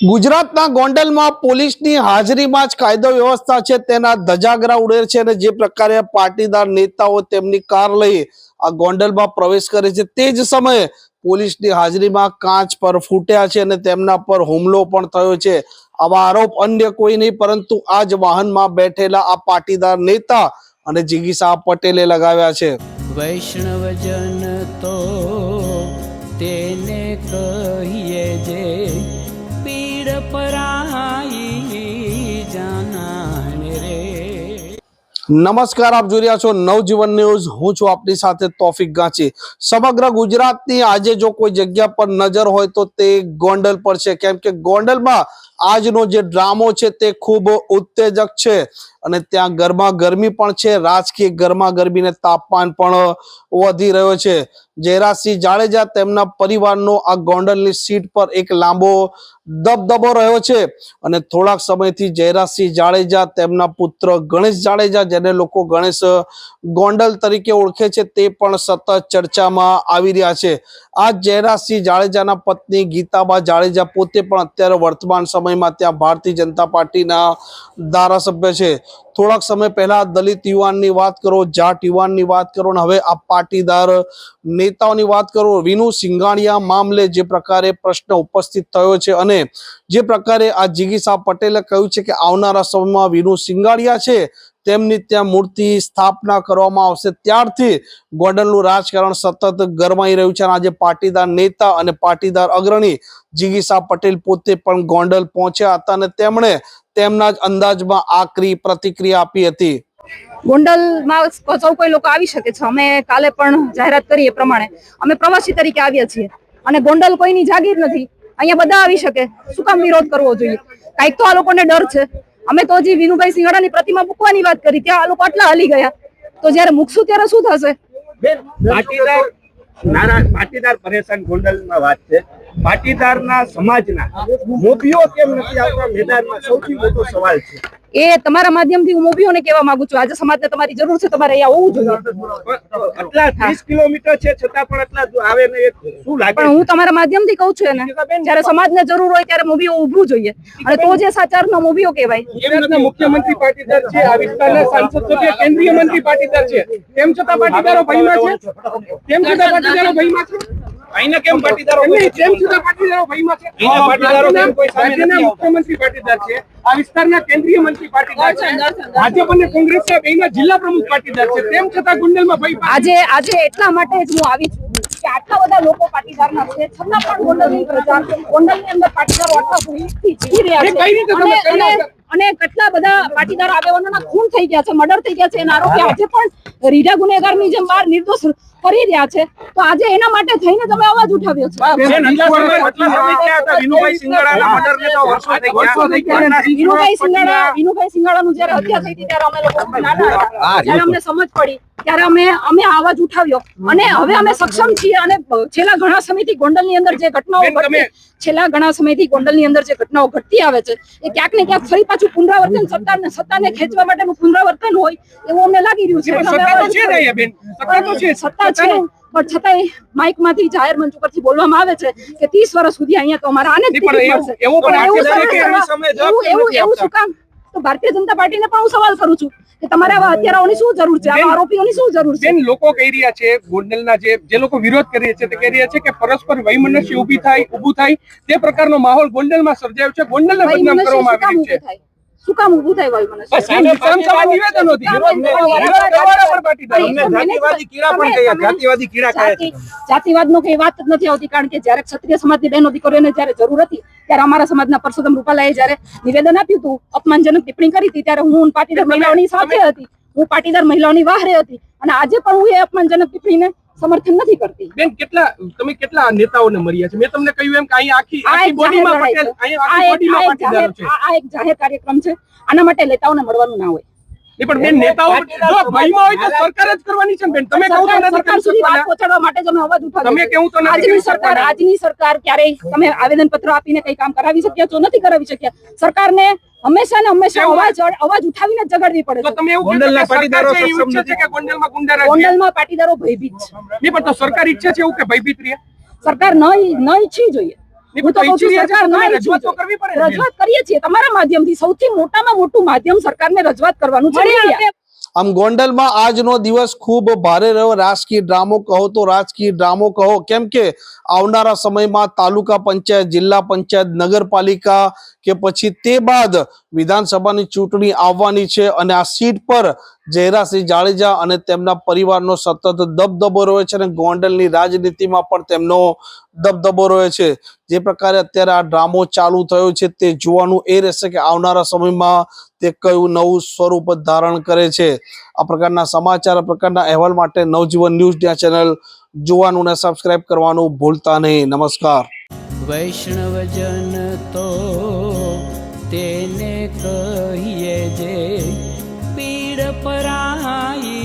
ગુજરાતના ગોંડલમાં પોલીસની હાજરીમાં જ કાયદો વ્યવસ્થા છે, તેના ધજાગરા ઉડે છે અને જે પ્રકારે પાટીદાર નેતાઓ તેમની કાર લઈ આ ગોંડલમાં પ્રવેશ કરે છે, તે જ સમયે પોલીસની હાજરીમાં કાચ પર ફૂટ્યા છે અને તેમના પર હુમલો પણ થયો છે. આવા આરોપ અન્ય કોઈ નહીં, પરંતુ આ જ વાહનમાં બેઠેલા આ પાટીદાર નેતા અને જીગીસા પટેલે લગાવ્યા છે. વૈષ્ણવજન તો તેને કહીએ જે નમસ્કાર, આપ જોઈ રહ્યા છો નવજીવન ન્યૂઝ. હું છું આપની સાથે તોફિક ગાંચી. સમગ્ર ગુજરાતની આજે જો કોઈ જગ્યા પર નજર હોય તો તે ગોંડલ પર છે. કેમ કે ગોંડલમાં આજનો જે ડ્રામો છે તે ખૂબ ઉત્તેજક છે અને ત્યાં ગરમા ગરમી પણ છે. રાજકીય ગરમા ગરમીને તાપમાન પણ વધી રહ્યો છે. જયરાજસિંહ જાડેજા તેમના પરિવારનો આ ગોંડલની સીટ પર એક લાંબો દબદબો રહ્યો છે અને થોડાક સમયથી જયરાજસિંહ જાડેજા તેમના પુત્ર ગણેશ જાડેજા, જેને લોકો ગણેશ ગોંડલ તરીકે ઓળખે છે, તે પણ સતત ચર્ચામાં આવી રહ્યા છે. આ જયરાજસિંહ જાડેજાના પત્ની ગીતાબા જાડેજા પોતે પણ અત્યારે વર્તમાન સમયમાં ત્યાં ભારતીય જનતા પાર્ટીના ધારાસભ્ય છે. થોડાક સમય પહેલા દલિત યુવાનની વાત કરો, જાટ યુવાનની વાત કરો ને હવે આ પાટીદાર નેતાઓની વાત કરો. વિનુ સિંગાણિયા મામલે જે પ્રકારે પ્રશ્ન ઉપસ્થિત થયો છે અને જે પ્રકારે આ જીગીસા પટેલે કહ્યું છે કે આવનારા સમયમાં વિનુ સિંગાણિયા છે તેમની ત્યાં મૂર્તિ સ્થાપના કરવામાં આવશે. ત્યારથી ગોંડલનું રાજકારણ સતત ગરમાઈ રહ્યું છે અને આજે પાટીદાર નેતા અને પાટીદાર અગ્રણી જીગીસા પટેલ પોતે પણ ગોંડલ પહોંચ્યા હતા અને તેમણે તેમના જ અંદાજમાં આકરી પ્રતિક્રિયા આપી હતી. ગોંડલમાં સૌ કોઈ લોકો આવી શકે છે. અમે કાલે પણ જાહેરાત કરી એ પ્રમાણે. અમે પ્રવાસી તરીકે આવ્યા છીએ. અને ગોંડલ કોઈની જાગીર નથી. અહીંયા બધા આવી શકે. શું કામ વિરોધ કરવો જોઈએ? કાંઈક તો આ લોકોને ડર છે. અમે તો હજી વિનુભાઈ સિંગડાની પ્રતિમા મૂકવાની વાત કરી, ત્યાં આ લોકો આટલા હાલી ગયા. તો જ્યારે મૂકશું ત્યારે શું થશે? પાટીદાર પરેશાન ગોંડલમાં વાત છે. પાટીદારના સમાજના મોભીઓ કેમ નથી આવતા? મેદાનમાં સૌથી મોટો સવાલ છે. એ તમારા માધ્યમથી હું મોભીઓને કહેવા માંગુ છું. આજે સમાજને તમારી જરૂર છે તમારે અહીંયા હોવું જોઈએ. આટલા ત્રીસ કિલોમીટર છે છતાં પણ આટલા આવે ને શું લાગે? પણ હું તમારા માધ્યમથી કહું છું એને. જ્યારે સમાજને જરૂર હોય ત્યારે મૂવીઓ ઊભું જોઈએ. અને તો જે સાચારનો મૂવીઓ કહેવાય. ગુજરાતના મુખ્યમંત્રી પાટીદાર છે આ વિસ્તારના સાંસદ સભ્ય કેન્દ્રીય મંત્રી પાટીદાર છે. તેમ છતાં પાટીદારો ભયમાં છે? તેમ છતાં પાટીદારો ભયમાં છે? અહીંના કેમ પાટીદારો તેમ સુધા પાટીદારો ભાઈમાં છે. અહીંના પાટીદારો કેમ કોઈ સામે નથી આવતા? મુખ્યમંત્રી પાટીદાર છે. આ વિસ્તારના કેન્દ્રીય મંત્રી પાટીદાર છે. ભાજપ અને કોંગ્રેસના બેયના જિલ્લા પ્રમુખ પાટીદાર છે. તેમ છતાં ગુંડલમાં ભાઈ આજે આજે એટલા માટે જ હું આવી છું કે આટલા બધા લોકો પાટીદારના છે. છતાં પણ ગોંડલની પ્રજા ગોંડલની અંદર પાટીદારો આટલા ભૂલથી જીવી રહ્યા છે કઈ રીતે તમે અને કરી કેટલા બધા પાટીદાર આગેવાનોના ખૂન થઈ ગયા છે મર્ડર થઈ ગયા છે એના આરોપી આજે પણ રીઢા ગુનેગારની જેમ બહાર નિર્દોષ ફરી રહ્યા છે. તો આજે એના માટે થઈને તમે અવાજ ઉઠાવ્યો છે. વિનુભાઈ સિંગાડા વિનુભાઈ સિંગાડાનું જ્યારે હત્યા થઈ હતી ત્યારે અમે લોકો નાના અમને સમજ પડી. ત્યારે અમે અમે અવાજ ઉઠાવ્યો. અને હવે અમે સક્ષમ છીએ અને છેલ્લા ઘણા સમયથી ગોંડલની અંદર જે ઘટનાઓ છેલ્લા ઘણા સમયથી ગોંડલની અંદર જે ઘટનાઓ ઘટતી આવે છે એ ક્યાંક ને ક્યાંક ફરી પાછું પુનરાવર્તન સત્તાને સત્તાને ખેંચવા માટેનું પુનરાવર્તન હોય એવું અમને લાગી રહ્યું છે. સત્તા છે. સત્તા. સત્તા પણ છતાંય માઇકમાંથી જાહેર મંચ ઉપરથી બોલવામાં આવે છે કે ત્રીસ વર્ષ સુધી અહીંયા તો અમારા આને જ એવું શું કામ? તો ભારતીય જનતા પાર્ટીને પણ હું સવાલ કરું છું કે તમારે આવા હત્યારાઓની શું જરૂર છે? આવા આરોપીઓની શું જરૂર છે? લોકો કહી રહ્યા છે ગોંડલના જે જે લોકો વિરોધ કરી રહ્યા છે તે કહી રહ્યા છે કે પરસ્પર વૈમનસ્ય ઊભી થાય ઊભું થાય. તે પ્રકારનો માહોલ ગોંડલમાં સર્જાયો છે. ગોંડલને બદનામ કરવામાં આવી રહ્યું છે. શું કામ ઊભું થાય ભાઈ મને. તમે- જાતિવાદી કીડા જાતિવાદી કીડા કહે જાતિવાદનો કઈ વાત જ નથી આવતી કારણ કે જ્યારે ક્ષત્રિય સમાજની બહેનો દીકરીઓને જ્યારે જરૂર હતી ત્યારે અમારા સમાજના પરસોત્તમ રૂપાલાએ જ્યારે નિવેદન આપ્યું હતું અપમાનજનક ટિપ્પણી કરી હતી ત્યારે હું પાટીદાર મહિલાઓની સાથે હતી. હું પાટીદાર મહિલાઓની વાહરે હતી. અને આજે પણ હું એ અપમાનજનક ટિપ્પણીને સમર્થન નથી કરતી. બેન કેટલા તમે કેટલા નેતાઓને મળ્યા છે? મેં તમને કહ્યું એમ કે અહીં આખી આખી બોડીમાં પટેલ આ આખી બોડીમાં પટેલ છે. આ એક જાહેર કાર્યક્રમ છે. આના માટે નેતાઓને મળવાનું ના હોય. એ પણ બેન નેતાઓ જો ભયમાં હોય તો સરકાર જ કરવાની છે બેન? તમે કહો તો નથી કરી શકવાના. પહોંચાડવા માટે તમે અવાજ ઉઠાવ્યો તમે. કેવું તો નથી આજની સરકાર આજની સરકાર ક્યારે તમે આવેદન પત્ર આપીને કઈ કામ કરાવી શક્યા છો? નથી કરાવી શક્યા. સરકારને હંમેશા ને હંમેશા અવાજ અવાજ ઉઠાવીને જ જગાડવી પડે તો તમે એવું ગોંડલના પાટીદારો સક્ષમ છે કે ગોંડલમાં ગુંડારાજ છે? ગોંડલમાં પાટીદારો ભયભીત છે. નહીં પણ તો સરકાર ઈચ્છે છે એવું કે ભયભીત રહે? સરકાર ન ન ઈચ્છી જોઈએ. નહીં, હું તો પણ કહું છું 80,000 સરકાર તમે તમારી રજૂઆત કરવી પડે રજૂઆત કરીએ છીએ તમારા માધ્યમથી સૌથી મોટામાં મોટું માધ્યમ સરકારને રજૂઆત કરવાનું છે. આમ ગોંડલમાં આજનો દિવસ ખૂબ ભારે રહ્યો. રાજકીય ડ્રામો કહો તો રાજકીય ડ્રામો કહો. કેમ કે આવનારા સમયમાં તાલુકા પંચાયત, જિલ્લા પંચાયત, નગરપાલિકા કે પછી તે બાદ વિધાનસભાની ચૂંટણી આવવાની છે અને આ સીટ પર જયરાસિંહ જાડેજા અને તેમના પરિવારનો સતત દબદબો રહ્યો છે અને ગોંડલની રાજનીતિમાં પણ તેમનો દબદબો રહ્યો છે. જે પ્રકારે અત્યારે આ ડ્રામો ચાલુ થયો છે તે જોવાનું એ રહેશે કે આવનારા સમયમાં તે કયું નવું સ્વરૂપ ધારણ કરે છે? આ પ્રકારના સમાચાર પ્રકારના અહેવાલ માટે નવજીવન ન્યૂઝ ચેનલ જોવાનું ને સબસ્ક્રાઇબ કરવાનું ભૂલતા નહીં. નમસ્કાર. વૈષ્ણવજન તો તેને કહીએ જે પીડ પરાઈ